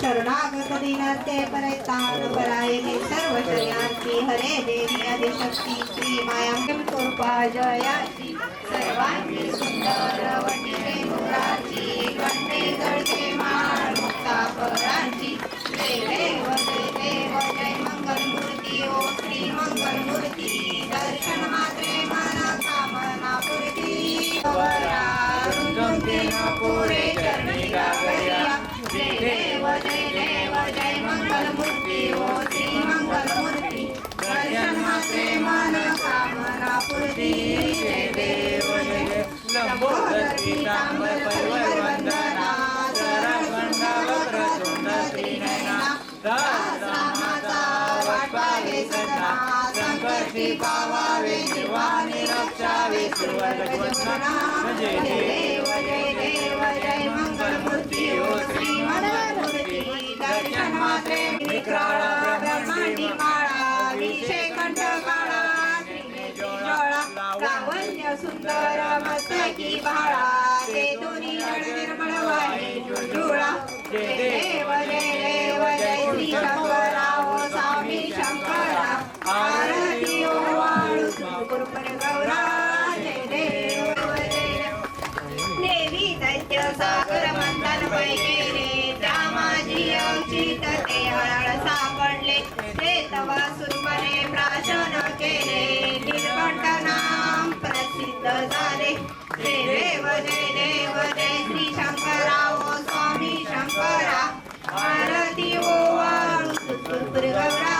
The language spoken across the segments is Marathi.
शरणागत दिनते परैतान परायणे सर्व शर्यांची हरे देवी आदिशक्ती श्री मायां कृपा जयाची। सर्वांची सुंदर वटिरे मुराची कंठे जळते माळ मुक्ता पराची जय देव जय देव जय मंगल मूर्ती ओ श्री मंगल मूर्ती दर्शन मात्रे मना कामना पूर्ती पुरे चरणी गागरिया जय देव जय देव जय मंगल मूर्ती ओ श्री मंगल मूर्ती दर्शन मात्रे मन कामना पूर्ती। जय देव जय लंबोदर पीतांबर संकटी पावावे निर्वाणी रक्षावे सुवर्ग वंदना जय देव जय देव जय मंगल मूर्ती ओ श्री मंगल मूर्ती दर्शन मात्रे ब्रह्मांडी काळा जोळा लावण्य सुंदर मस्तकी बाळा ते दोन्ही निर्मळ वाहे जुळा जय देव जय देव जय देव जय श्री शंकराव स्वामी शंकरा आरती ओ वाळू सुरपुर गौरा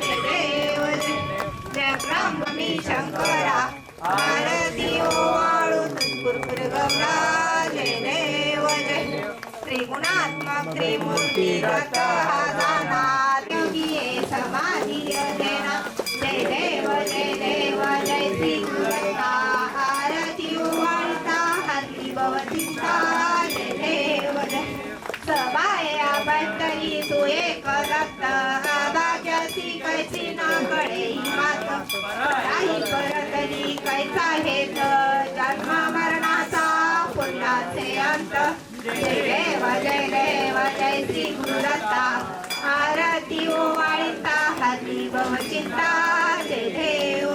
जय देव जय. जय ब्राह्मणी शंकरा आरती ओ वाळू कुरकुर गौरा जय देव जय. त्रिगुणात्मक त्रिमूर्तिगत हा हरती जय देव जय। सबाया बंदरी तू एक कैसी ना मात। परतरी कैसा हेत जन्म मरणाचा पुण्याचे अंत। जय देव जय देव जय श्री गुरुदत्ता आरती ओवाळीता हाती भवचिंता जय देव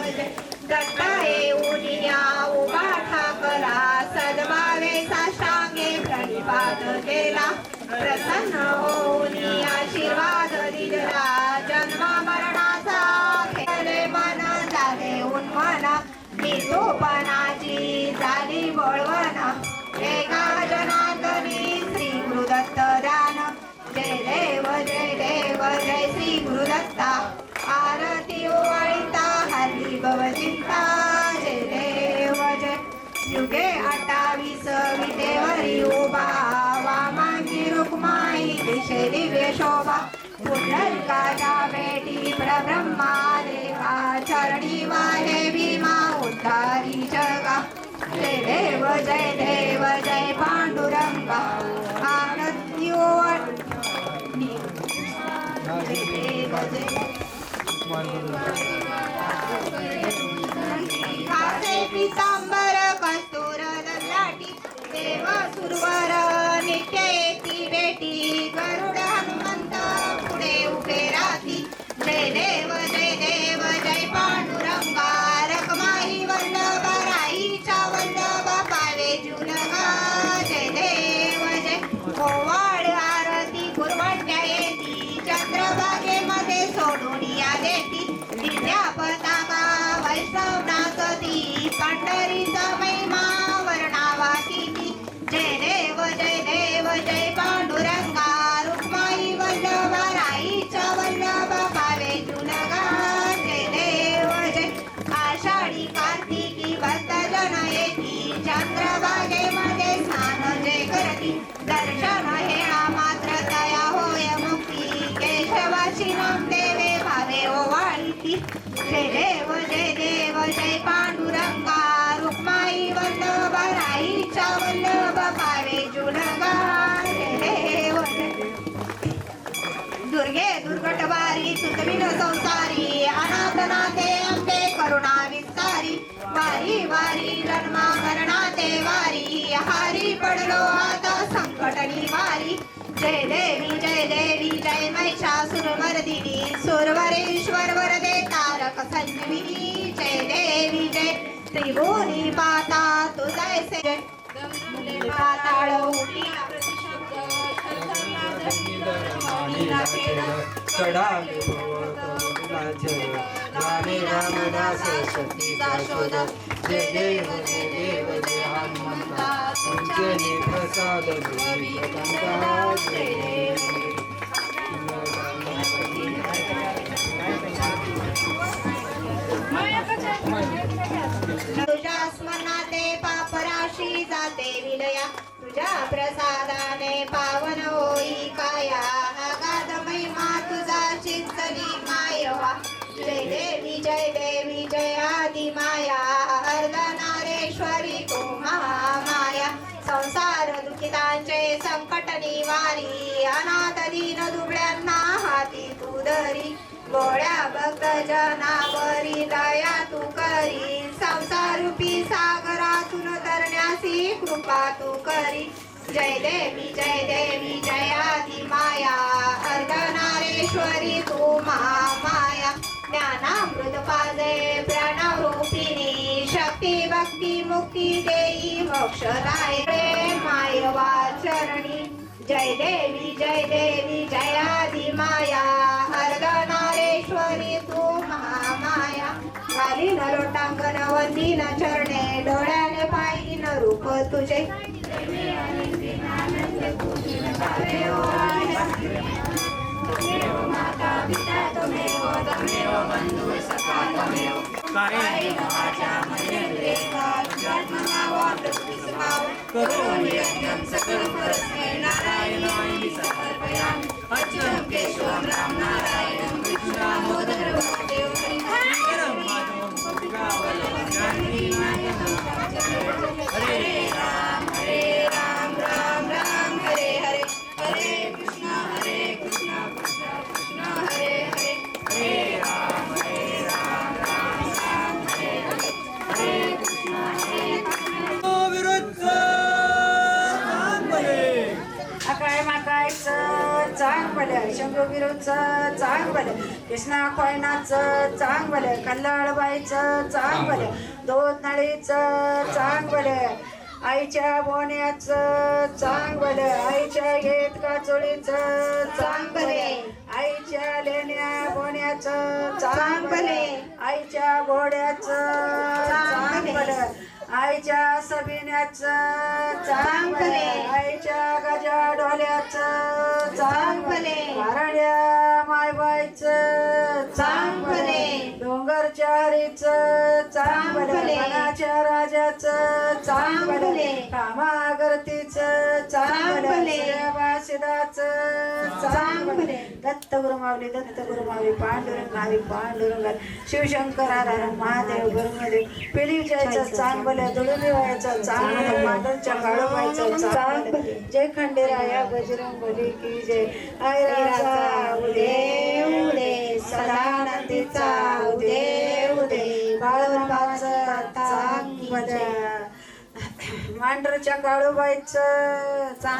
दत्ता येऊन या उभा सद्भावे साष्टांगे प्रणिपात केला. प्रसन्न होऊन आशीर्वाद दिला मरणाचा मन झाले झाली एका श्री गुरुदत्त दान. जय देव जय देव जय श्री गुरुदत्ता आरती ओवाळीता हल्ली भवती रुक्माई दिशे दिव्य शोभा पुंडलिकाच्या भेटी प्रब्रह्मा देवा चरणी वाहे भीमा उद्धारी जगा जय देव जय देव जय पांडुरंगा आरती पितांबर कस्तूर लाटी देव सुरवर दिव्या ओवाळीती जय देव जय देव जय पांडुरंगा रुक्माई वल्लभ राईच्या वल्लभ पावे जुलगा देव दुर्गे दुर्गटवारी तुतविन संसारी अनाथनाथे अंबे करुणा विस्तारी वारी वारी जन्मा मरणाते वारी हारी पडलो आता संकट निवारी जय देवी जय देवी जय महिषासुर मर्दिनी सुरवरेश्वर वरदे तारक संजीविनी जय देवी जय त्रिभुवनी पाता तुझायसे जय पाताळ रामे रामदास शक्तीचा शोध जय देव जय देव जय हनुमंता प्रसाद तुझ्या स्मरणाते पापराशी जाते विलया तुझ्या प्रसादाने पावन होई काया. वारी अनाथ दीन दुबळ्यांना हाती तू धरी. गोळ्या भक्त जनावरी दया तू करी. संसारूपी सागरातून तरण्यासी कृपा तू करी. जय देवी जय देवी जयाती माया. अर्धनारेश्वरी तू महामाया. ज्ञानामृत पादे प्रणवरूपिणी शक्ती भक्ती मुक्ती देई मोक्षदाय माय चरणी जय देवी जय देवी जय आदि माया। अर्धनारेश्वरी तू महामाया। घालीन लोटांगण वंदीन चरणे डोळ्याने पाहिन रूप तुझे। राम कृष्णा कोयनाचं चांग भलं कल्लाळबाईचं चांग भलं दोन नळीचं चांग भलं आईच्या बोण्याचं चांग भलं आईच्या घेत काचोळीचं चांग भले आईच्या लेण्या बोण्याचं चांग भले आईच्या घोड्याचं चांग भलं आईच्या सबिन्याचं चांग भले आईच्या गजा डोल्याचं चांग भले हरड्या मायबाईचं चांग भले डोंगरच्या हरीचं चांग भले मनाच्या राजाचं चांग भले कामागरतीचं चांग भले दत्त गुरुमावली दत्त गुरुमावली पांडुरंग हरी पांडुरंग शिवशंकर हर महादेव गुरुमदेव पिली जायचं चांग भले दुडुली व्हायचं चांग भले माधवच्या काळोबाईचं चांग भले जय खंडेराया बजरंग बली की जय. ऐराचा उदे उदे. सदानंदीचा उदे उदे. बाळवंबाचं चांग मांडरच्या मांढरच्या चा.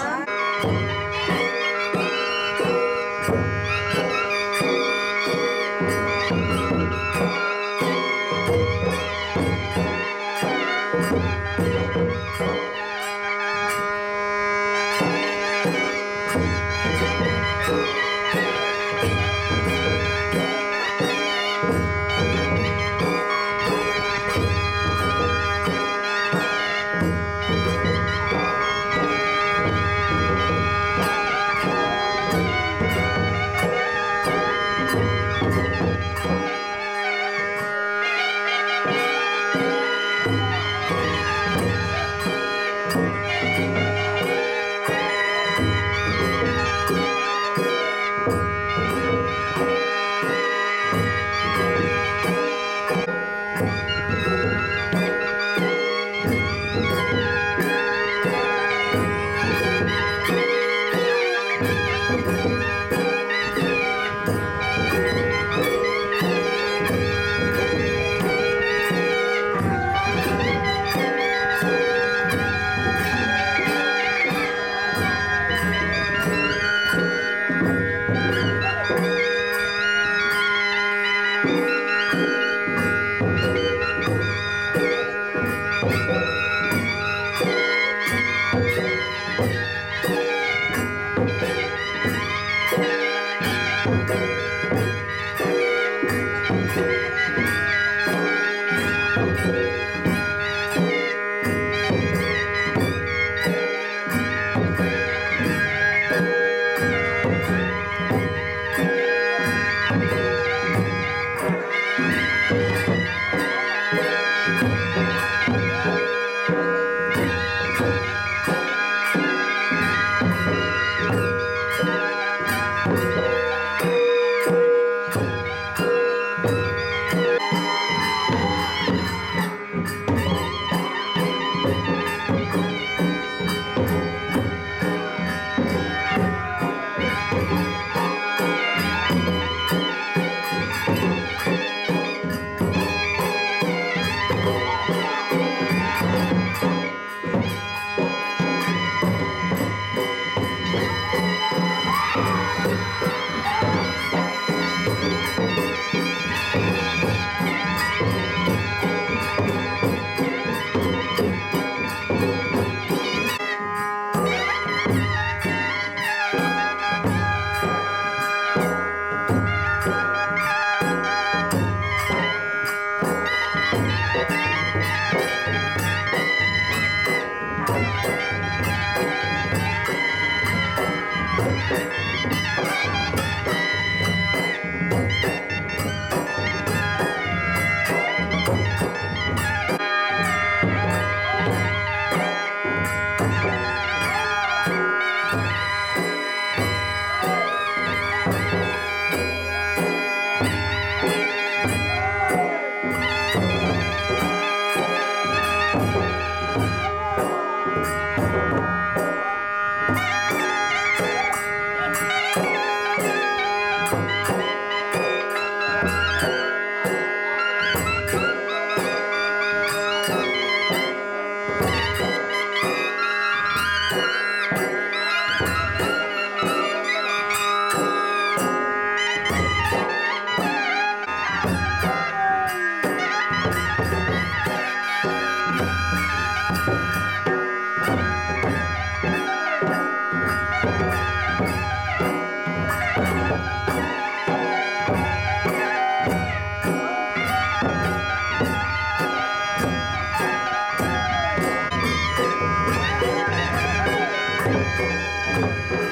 चांग खिल्लारी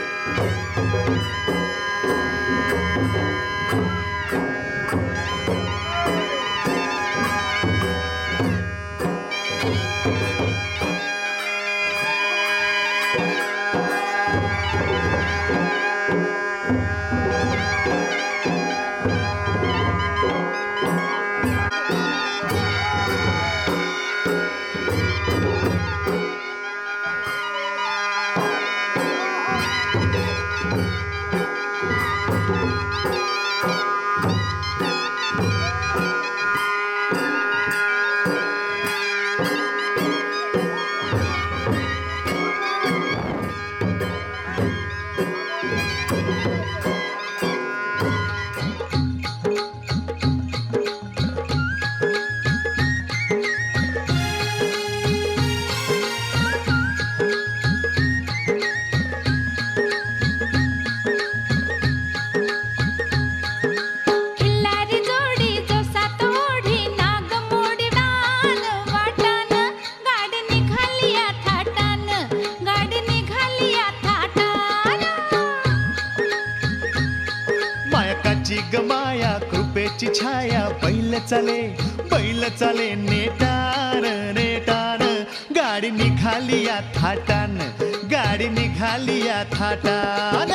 बैल चले बैल चले नेटान नेटान गाडी निघाली या थाटान गाडी निघाली या थाटान.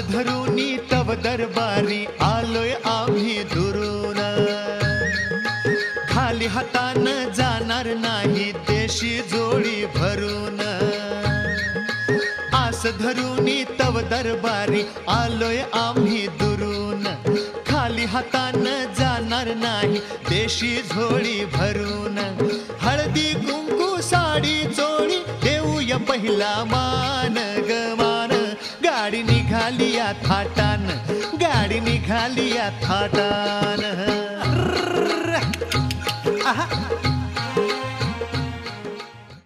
धरून तव दरबारी आलोय आम्ही दुरून. खाली हातानं जाणार नाही देशी जोडी भरून. आस धरून तव दरबारी आलोय आम्ही दुरून. खाली हातानं जाणार नाही देशी झोळी भरून. हळदी कुंकू साडी चोळी देऊया पहिला मान ग मान. निघाली या थाटान गाडी निघाली या थाटान.